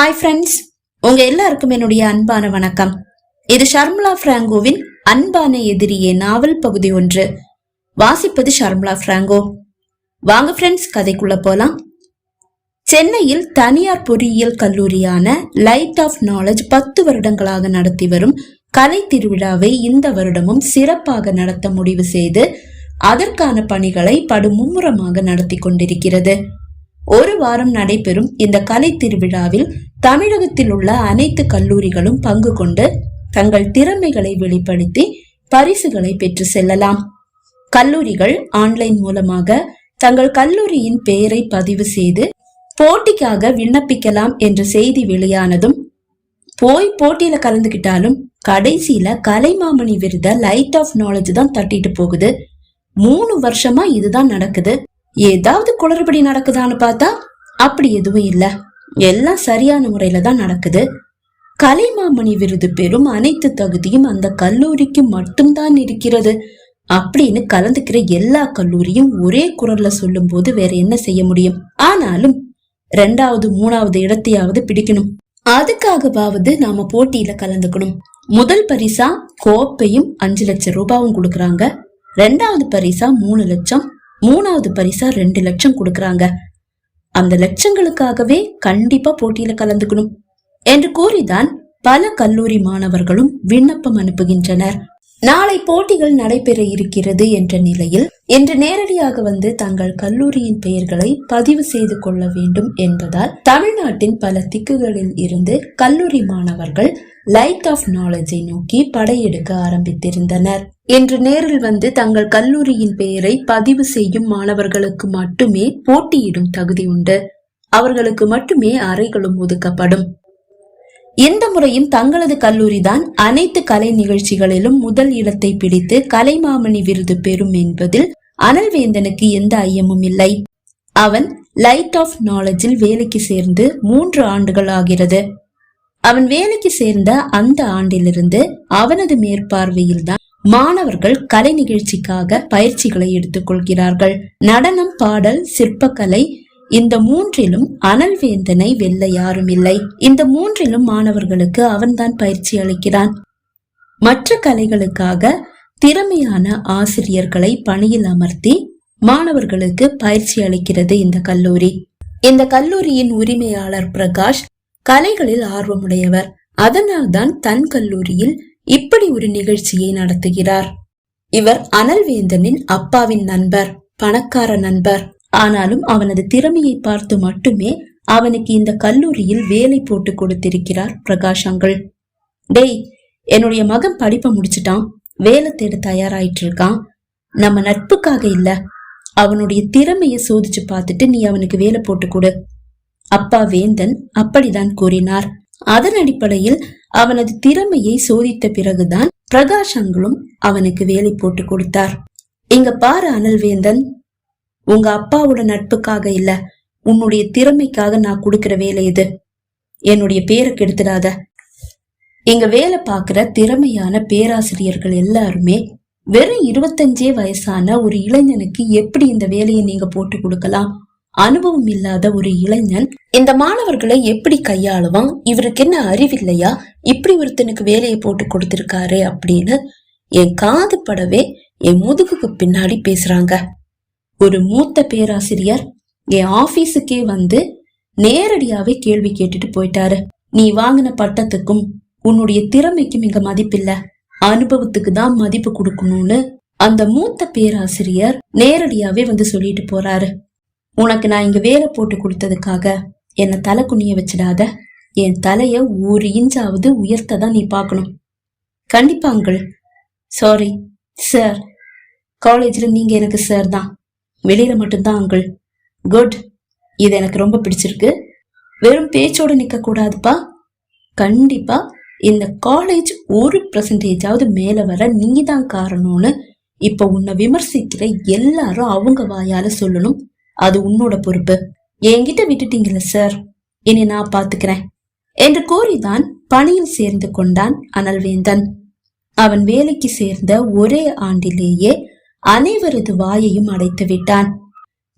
Hi friends உங்க எல்லாருக்கும் என்னுடைய அன்பான வணக்கம். இது ஷர்மிளா பிராங்கோவின் அன்பான எதிரியே நாவல் பகுதி ஒன்று. வாசிப்பது ஷர்மிளா பிராங்கோ. வாங்க ஃப்ரெண்ட்ஸ் கதைக்குள்ள போலாம். சென்னையில் தனியார் பொறியியல் கல்லூரியான லைட் ஆஃப் நாலேஜ் பத்து வருடங்களாக நடத்தி வரும் கலை திருவிழாவை இந்த வருடமும் சிறப்பாக நடத்த முடிவு செய்து அதற்கான பணிகளை படுமும்முரமாக நடத்தி கொண்டிருக்கிறது. ஒரு வாரம் நடைபெறும் இந்த கலை திருவிழாவில் தமிழகத்தில் உள்ள அனைத்து கல்லூரிகளும் பங்கு கொண்டு தங்கள் திறமைகளை வெளிப்படுத்தி பரிசுகளை பெற்று செல்லலாம். கல்லூரிகள் ஆன்லைன் மூலமாக தங்கள் கல்லூரியின் பெயரை பதிவு செய்து போட்டிக்காக விண்ணப்பிக்கலாம் என்ற செய்தி வெளியானதும் போய் போட்டியில கலந்துகிட்டாலும் கடைசியில கலைமாமணி விருத லைட் ஆஃப் நாலேஜ் தான் தட்டிட்டு போகுது. மூணு வருஷமா இதுதான் நடக்குது. ஏதாவது குளறுபடி நடக்குதான்னு பார்த்தா அப்படி எதுவும் இல்ல. எல்லாம் சரியான முறையில தான் நடக்குது. கலைமாமணி விருது பெறும் அனைத்து தகுதியும் அந்த கல்லூரிக்கு மட்டும்தான் இருக்கிறது. அப்படின்னு கலந்துக்கிற எல்லா கல்லூரியும் ஒரே குரல்ல சொல்லும் போது வேற என்ன செய்ய முடியும்? ஆனாலும் ரெண்டாவது மூணாவது இடத்தையாவது பிடிக்கணும். அதுக்காகவாவது நாம போட்டியில கலந்துக்கணும். முதல் பரிசா கோப்பையும் அஞ்சு லட்சம் ரூபாயும் கொடுக்கறாங்க. ரெண்டாவது பரிசா மூணு லட்சம் மூணாவது பரிசா ரெண்டு லட்சம் கொடுக்கறாங்க. அந்த லட்சங்களுக்காகவே கண்டிப்பா போட்டியில கலந்துக்கணும் என்று கூறிதான் பல கல்லூரி மாணவர்களும் விண்ணப்பம் அனுப்புகின்றனர். நாளை போட்டிகள் நடைபெற இருக்கிறது என்ற நிலையில் இன்று நேரடியாக வந்து தங்கள் கல்லூரியின் பெயர்களை பதிவு செய்து கொள்ள வேண்டும் என்பதால் தமிழ்நாட்டின் பல திக்குகளில் இருந்து கல்லூரி மாணவர்கள் லைட் ஆஃப் நாலேஜை நோக்கி படையெடுக்க ஆரம்பித்திருந்தனர். என்று நேரில் வந்து தங்கள் கல்லூரியின் பெயரை பதிவு செய்யும் மாணவர்களுக்கு மட்டுமே போட்டியிடும் தகுதி உண்டு. அவர்களுக்கு மட்டுமே அறைகளும் ஒதுக்கப்படும். இந்த முறையும் தங்களது கல்லூரிதான் அனைத்து கலை நிகழ்ச்சிகளிலும் முதல் இடத்தை பிடித்து கலைமாமணி விருது பெறும் என்பதில் அனல்வேந்தனுக்கு எந்த ஐயமும் இல்லை. அவன் லைட் ஆஃப் நாலேஜில் வேலைக்கு சேர்ந்து மூன்று ஆண்டுகள் ஆகிறது. அவன் வேலைக்கு சேர்ந்த அந்த ஆண்டிலிருந்து அவனது மேற்பார்வையில் தான் மாணவர்கள் கலை நிகழ்ச்சிக்காக பயிற்சிகளை எடுத்துக் கொள்கிறார்கள் நடனம் பாடல் சிற்பக்கலை இந்த மூன்றிலும் அனல்வேந்தனை வெல்ல யாரும் இல்லை இந்த மூன்றிலும் மாணவர்களுக்கு அவன்தான் பயிற்சி அளிக்கிறான். மற்ற கலைகளுக்காக திறமையான ஆசிரியர்களை பணியில் அமர்த்தி மாணவர்களுக்கு பயிற்சி அளிக்கிறது இந்த கல்லூரி. இந்த கல்லூரியின் உரிமையாளர் பிரகாஷ் கலைகளில் ஆர்வமுடையவர். அதனால்தான் தன் கல்லூரியில் இப்படி ஒரு நிகழ்ச்சியை நடத்துகிறார். இவர் அனல்வேந்தனின் அப்பாவின் நண்பர் பணக்கார நண்பர். ஆனாலும் அவனது திறமையை பார்த்து மட்டுமே அவனுக்கு இந்த கல்லூரியில் வேலை போட்டு கொடுத்திருக்கிறார் பிரகாஷ் அங்கிள். டேய் என்னுடைய மகன் படிப்பை முடிச்சிட்டான். வேலை தேட தயாராயிட்டு இருக்கான் நம்ம நட்புக்காக இல்ல. அவனுடைய திறமைய சோதிச்சு பார்த்துட்டு நீ அவனுக்கு வேலை போட்டு கொடு. அப்பா வேந்தன் அப்படிதான் கூறினார். அதன் அடிப்படையில் அவனது திறமையை சோதித்த பிறகுதான் பிரகாஷ் அங்கிளும் அவனுக்கு வேலை போட்டு கொடுத்தார். இங்க பாரு அனல்வேந்தன் உங்க அப்பாவோட நட்புக்காக இல்ல உன்னுடைய திறமைக்காக நான் கொடுக்கிற வேலை இது. என்னுடைய பேரை கெடுத்துடாத. இங்க வேலை பார்க்கிற திறமையான பேராசிரியர்கள் எல்லாருமே வெறும் இருபத்தஞ்சே வயசான ஒரு இளைஞனுக்கு எப்படி இந்த வேலையை நீங்க போட்டு கொடுக்கலாம்? அனுபவம் இல்லாத ஒரு இளைஞன் இந்த மாணவர்களை எப்படி கையாளுவான்? இவருக்கு என்ன அறிவில்லையா? இப்படி ஒருத்தனுக்கு வேலையை போட்டு கொடுத்திருக்காரு அப்படின்னு என் காது படவே என் முதுகுக்கு பின்னாடி பேசுறாங்க. ஒரு மூத்த பேராசிரியர் என் ஆபீஸுக்கே வந்து நேரடியாவே கேள்வி கேட்டுட்டு போயிட்டாரு. நீ வாங்கின பட்டத்துக்கும் உன்னுடைய திறமைக்கும் இங்க மதிப்பில்ல. அனுபவத்துக்கு தான் மதிப்பு கொடுக்கணும்னு அந்த மூத்த பேராசிரியர் நேரடியாவே வந்து சொல்லிட்டு போறாரு. உனக்கு நான் இங்க வேலை போட்டு கொடுத்ததுக்காக என்ன தலை குனிய வச்சிடாத. என் தலைய ஒரு இன்ச்சாவது உயர்த்ததான் நீ பார்க்கணும். கண்டிப்பா அங்கிள் சாரி சார் காலேஜ்ல நீங்க எனக்கு சார் தான். வெளியில மட்டும்தான் அங்கிள் குட் இது எனக்கு ரொம்ப பிடிச்சிருக்கு. வெறும் பேச்சோட நிக்க கூடாதுப்பா கண்டிப்பா இந்த காலேஜ் ஒரு பர்சன்டேஜாவது மேல வர நீ தான் காரணம்னு இப்ப உன்னை விமர்சிக்கிற எல்லாரும் அவங்க வாயால சொல்லணும். அது உன்னோட பொறுப்பு. என்கிட்ட விட்டுட்டீங்கல்ல சார் இனி நான் பாத்துக்கிறேன். என்று கூறிதான் பணியில் சேர்ந்து கொண்டான் அனல்வேந்தன். அவன் வேலைக்கு சேர்ந்த ஒரே ஆண்டிலேயே அனைவரது வாயையும் அடைத்து விட்டான்.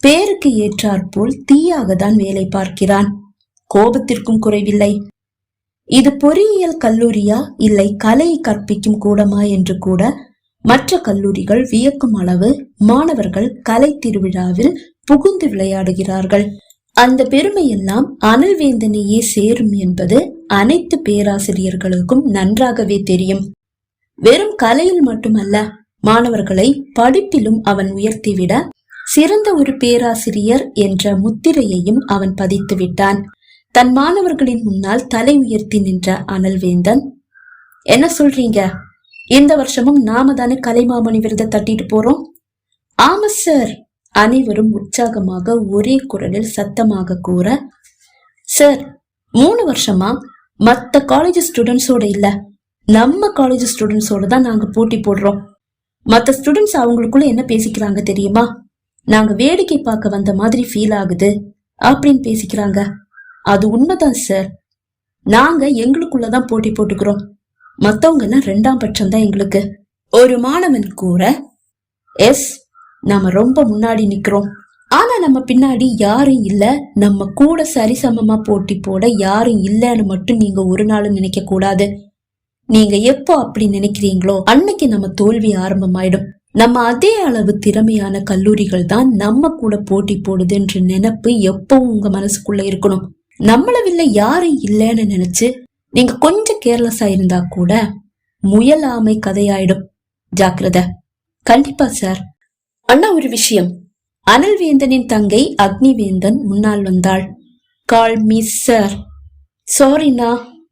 பேருக்கு ஏற்றாற்போல் தீயாக தான் வேலை பார்க்கிறான். கோபத்திற்கும் குறைவில்லை. இது பொறியியல் கல்லூரியா இல்லை கலை கற்பிக்கும் கூடமா என்று கூட மற்ற கல்லூரிகள் வியக்கும் அளவு மாணவர்கள் கலை திருவிழாவில் புகுந்து விளையாடுகிறார்கள். அந்த பெருமையெல்லாம் அனல்வேந்தனையே சேரும் என்பது அனைத்து பேராசிரியர்களுக்கும் நன்றாகவே தெரியும். வெறும் கலையில் மட்டுமல்ல மாணவர்களை படிப்பிலும் அவன் உயர்த்திவிட சிறந்த ஒரு பேராசிரியர் என்ற முத்திரையையும் அவன் பதித்து விட்டான். தன் மாணவர்களின் முன்னால் தலை உயர்த்தி நின்ற அனல்வேந்தன் என்ன சொல்றீங்க? இந்த வருஷமும் நாம தானே கலைமாமணி விருதை தட்டிட்டு போறோம்? ஆமா சார். அனைவரும் உற்சாகமாக ஒரே குரலில் சத்தமாக கூற சார் மூணு வருஷமா மற்ற காலேஜ் ஸ்டூடெண்ட்ஸோட இல்ல. நம்ம காலேஜ் ஸ்டூடெண்ட்ஸோட தான் நாங்க போட்டி போடுறோம். மற்ற ஸ்டூடெண்ட்ஸ் அவங்களுக்குள்ள என்ன பேசிக்கிறாங்க தெரியுமா? நாங்க வேடிக்கை பார்க்க வந்த மாதிரி ஃபீல் ஆகுது அப்படின்னு பேசிக்கிறாங்க. அது உண்மைதான் சார். நாங்க எங்களுக்குள்ளதான் போட்டி போட்டுக்கிறோம். மத்தவங்க எல்லாம் ரெண்டாம் பட்சம் தான் எங்களுக்கு. ஒரு மாணவன் கூற எஸ் நாம ரொம்ப முன்னாடி நிக்கிறோம். ஆனா நம்ம பின்னாடி யாரும் இல்ல. நம்ம கூட சரிசமமா போட்டி போட யாரும் இல்லைன்னு மட்டும் நீங்க ஒரு நாளும் நினைக்க கூடாது. நீங்க எப்போ அப்படி நினைக்கிறீங்களோ அன்னைக்கு நம்ம தோல்வி ஆரம்பமாயிடும். நம்ம அதே அளவு திறமையான கல்லூரிகள் தான் நம்ம கூட போட்டி போடுதுன்ற நினைப்பு எப்பவும் உங்க மனசுக்குள்ள இருக்கணும். நம்மளவில்ல யாரும் இல்லைன்னு நினைச்சு நீங்க கொஞ்சம் கேர்லெஸ்ஸா இருந்தா கூட முயலாமை கதையாயிடும். ஜாக்கிரதை. கண்டிப்பா சார் அண்ணா ஒரு விஷயம். அனல்வேந்தனின் தங்கை அக்னிவேந்தன் முன்னால் வந்தாள். கால் மிஸ் சார் சாரிண்ணா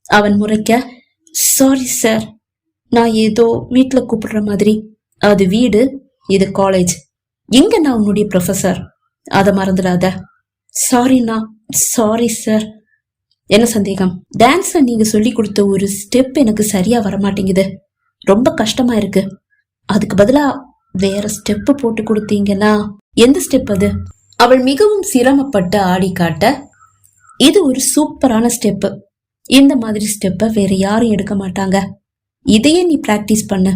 அவன் முறைக்க சாரி சார் நான் ஏதோ வீட்டில் கூப்பிடுற மாதிரி. அது வீடு இது காலேஜ் இங்க நான் உன்னுடைய ப்ரொஃபசர் அதை மறந்துடாத. சாரிண்ணா சாரி சார் என்ன சந்தேகம்? டான்ஸ்ல நீங்க சொல்லி கொடுத்த ஒரு ஸ்டெப் எனக்கு சரியா வரமாட்டேங்குது. ரொம்ப கஷ்டமா இருக்கு. அதுக்கு பதிலாக வேற ஸ்டெப்பு போட்டு கொடுத்தீங்கன்னா எந்த ஸ்டெப் அது? அவள் மிகவும் சிரமப்பட்டு ஆடி காட்ட இது ஒரு சூப்பரான ஸ்டெப்பு இந்த மாதிரி ஸ்டெப்பை வேற யாரும் எடுக்க மாட்டாங்க. இதையே நீ பிராக்டிஸ் பண்ணு.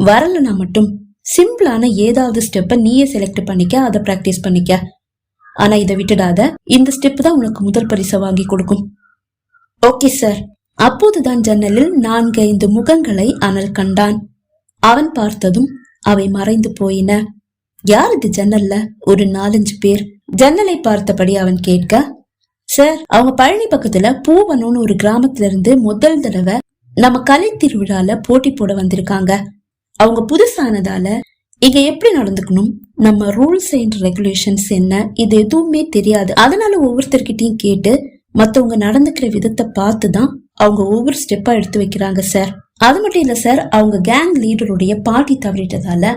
வரலனா மட்டும் சிம்பிளான ஏதாவது ஸ்டெப்பை நீயே செலக்ட் பண்ணிக்க அதை பிராக்டிஸ் பண்ணிக்க. ஆனா இதை விட்டுடாத இந்த ஸ்டெப் தான் உனக்கு முதல் பரிசை வாங்கி கொடுக்கும். ஓகே சார் அப்போதுதான் ஜன்னலில் நான்கு ஐந்து முகங்களை அனல் கண்டான். அவன் பார்த்ததும் அவை மறைந்து போயின. யார் இது ஜன்னல்ல? ஒரு நாலஞ்சு பேர். ஜன்னலை பார்த்தபடி அவன் கேட்க சார் அவங்க பழனி பக்கத்துல பூவனூன்னு ஒரு கிராமத்துல இருந்து முதல் தடவை நம்ம கலை திருவிழால போட்டி போட வந்திருக்காங்க. அவங்க புதுசானதால இங்க எப்படி நடந்துக்கணும்? நம்ம ரூல்ஸ் அண்ட் ரெகுலேஷன்ஸ் என்ன? இது எதுவுமே தெரியாது. அதனால ஒவ்வொருத்தர்கிட்டயும் கேட்டு மத்தவங்க நடந்துக்கிற விதத்தை பார்த்து தான் அவங்க ஒவ்வொரு ஸ்டெப்பா எடுத்து வைக்கிறாங்க சார். அது மட்டும் இல்லை சார் அவங்க கேங் லீடருடைய பாட்டி தவறிட்டதால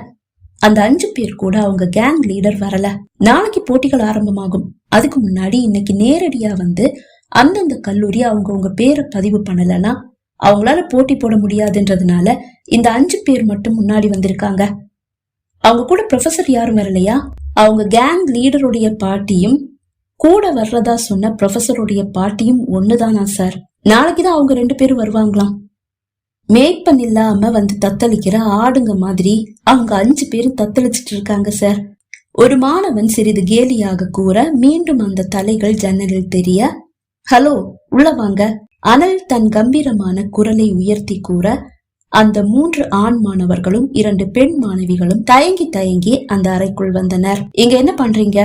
அந்த அஞ்சு பேர் கூட அவங்க கேங் லீடர் வரல. நாளைக்கு போட்டிகள் ஆரம்பமாகும். அதுக்கு முன்னாடி இன்னைக்கு நேரடியா வந்து அந்தந்த கல்லூரி அவங்க உங்க பேரை பதிவு பண்ணலன்னா அவங்களால போட்டி போட முடியாதுன்றதுனால இந்த அஞ்சு பேர் மட்டும் முன்னாடி வந்திருக்காங்க. அவங்க கூட ப்ரொஃபசர் யாரும் வரலையா? அவங்க கேங் லீடருடைய பாட்டியும் கூட வர்றதா சொன்ன ப்ரொஃபசருடைய பாட்டியும் ஒண்ணுதானா சார்? நாளைக்கு தான் அவங்க ரெண்டு பேரும் வருவாங்களாம். மேய்ப்பன் இல்லாம வந்து தத்தளிக்கிற ஆடுங்க மாதிரி அவங்க அஞ்சு பேரும் தத்தளிச்சிட்டு இருக்காங்க சார். ஒரு மாணவன் சிறிது கேலியாக கூற மீண்டும் அந்த தலைகள் ஜன்னலில் தெரிய ஹலோ உள்ள வாங்க. அனல் தன் கம்பீரமான குரலை உயர்த்தி கூற அந்த மூன்று ஆண் மாணவர்களும் இரண்டு பெண் மாணவிகளும் தயங்கி தயங்கி அந்த அறைக்குள் வந்தனர். இங்க என்ன பண்றீங்க?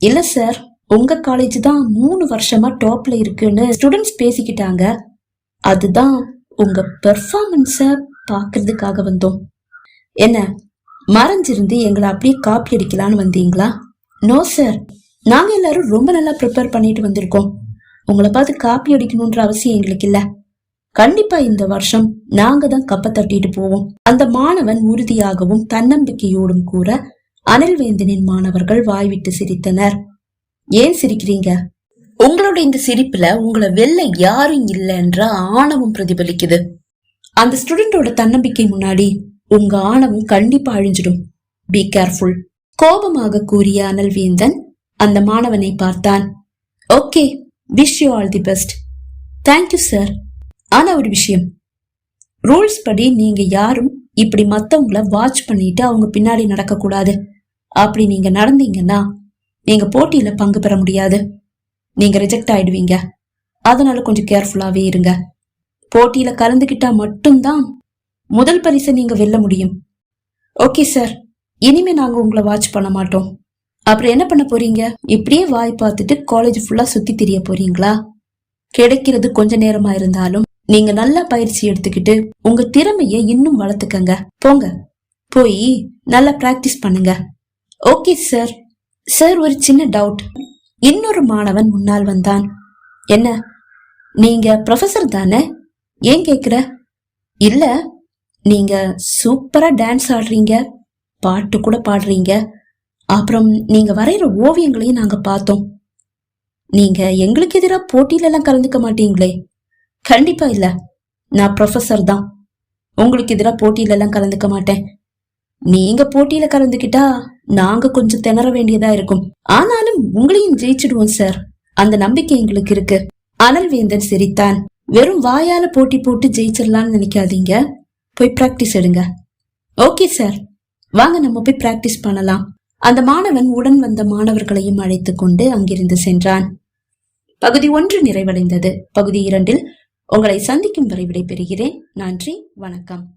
இல்ல சார். உங்க காலேஜ் தான் மூணு வருஷமா டாப்ல இருக்குன்னு ஸ்டூடெண்ட்ஸ் பேசிக்கிட்டாங்க. அதுதான் உங்க பெர்ஃபார்மன்ஸ பாக்குறதுக்காக வந்தோம். என்ன மறைஞ்சிருந்து எங்களை அப்படியே காப்பி அடிக்கலான்னு வந்தீங்களா? நோ சார் நாங்க எல்லாரும் ரொம்ப நல்லா ப்ரிப்பேர் பண்ணிட்டு வந்திருக்கோம். உங்களை பார்த்து காப்பி அடிக்கணும்ன்ற அவசியம் எங்களுக்கு இல்ல. கண்டிப்பா இந்த வருஷம் நாங்க தான் கப்ப தட்டிட்டு போவோம். அந்த மாணவன் உறுதியாகவும் தன்னம்பிக்கையோடும் கூற அனில்வேந்தனின் மாணவர்கள் வாய்விட்டு சிரித்தனர். ஏன் சிரிக்கிறீங்க? உங்களோட இந்த சிரிப்புல உங்களை வெல்ல யாரும் இல்லைன்ற ஆணவம் பிரதிபலிக்குது. அந்த ஸ்டூடெண்டோட தன்னம்பிக்கை முன்னாடி உங்க ஆணவம் கண்டிப்பா அழிஞ்சிடும். பி கேர்ஃபுல் கோபமாக கூறிய அனல்வேந்தன் அந்த மாணவனை பார்த்தான். Okay wish you all the best thank you sir ஆனா ஒரு விஷயம். ரூல்ஸ் படி நீங்க யாரும் இப்படி மத்தவங்கள வாட்ச் பண்ணிட்டு அவங்க பின்னாடி நடக்க கூடாது அப்படி நீங்க நடந்தீங்கன்னா நீங்க போட்டியில பங்கு பெற முடியாது. நீங்க ரிஜெக்ட் ஆயிடுவீங்க. அதனால கொஞ்சம் கேர்ஃபுல்லாவே இருங்க. போட்டியில கலந்துக்கிட்டா மட்டும்தான் முதல் பரிசை நீங்க வெல்ல முடியும். ஓகே சார் இனிமே நாங்க உங்களை வாட்ச் பண்ண மாட்டோம். அப்புறம் என்ன பண்ண போறீங்க? இப்படியே வாய் பார்த்துட்டு காலேஜ் ஃபுல்லா சுத்தி திரிய போறீங்களா? கிடைக்கிறது கொஞ்ச நேரமா இருந்தாலும் நீங்க நல்லா பயிற்சி எடுத்துக்கிட்டு உங்க திறமைய இன்னும் வளர்த்துக்கங்க. போங்க. போய் நல்லா பிராக்டிஸ் பண்ணுங்க. ஓகே சார் சார் ஒரு சின்ன டவுட் இன்னொரு மாணவன் முன்னால் வந்தான். என்ன நீங்க ப்ரொஃபசர் தானே? ஏன் கேக்குற? இல்ல நீங்க சூப்பரா டான்ஸ் ஆடுறீங்க பாட்டு கூட பாடுறீங்க. அப்புறம் நீங்க வரைகிற ஓவியங்களையும் நாங்க பார்த்தோம். நீங்க எங்களுக்கு எதிராக போட்டியில எல்லாம் கலந்துக்க மாட்டீங்களே? கண்டிப்பா இல்ல நான் ப்ரொஃபசர் தான். உங்களுக்கு எதிராக போட்டியில எல்லாம் கலந்துக்க மாட்டேன். நீங்க போட்டியில கலந்துக்கிட்டா நாங்க கொஞ்சம் திணற வேண்டியதா இருக்கும். ஆனாலும் உங்களையும் ஜெயிச்சிடுவோம் சார். அந்த நம்பிக்கை எங்களுக்கு இருக்கு. அனல்வேந்தன் சிரித்தான். வெறும் வாயால போட்டி போட்டு ஜெயிச்சிடலாம்னு நினைக்காதீங்க. போய் பிராக்டிஸ் எடுங்க. ஓகே சார் வாங்க நம்ம போய் பிராக்டிஸ் பண்ணலாம். அந்த மாணவன் உடன் வந்த மாணவர்களையும் அழைத்து கொண்டு அங்கிருந்து சென்றான். பகுதி ஒன்று நிறைவடைந்தது. பகுதி இரண்டில் உங்களை சந்திக்கும் வரை விடைபெறுகிறேன். நன்றி வணக்கம்.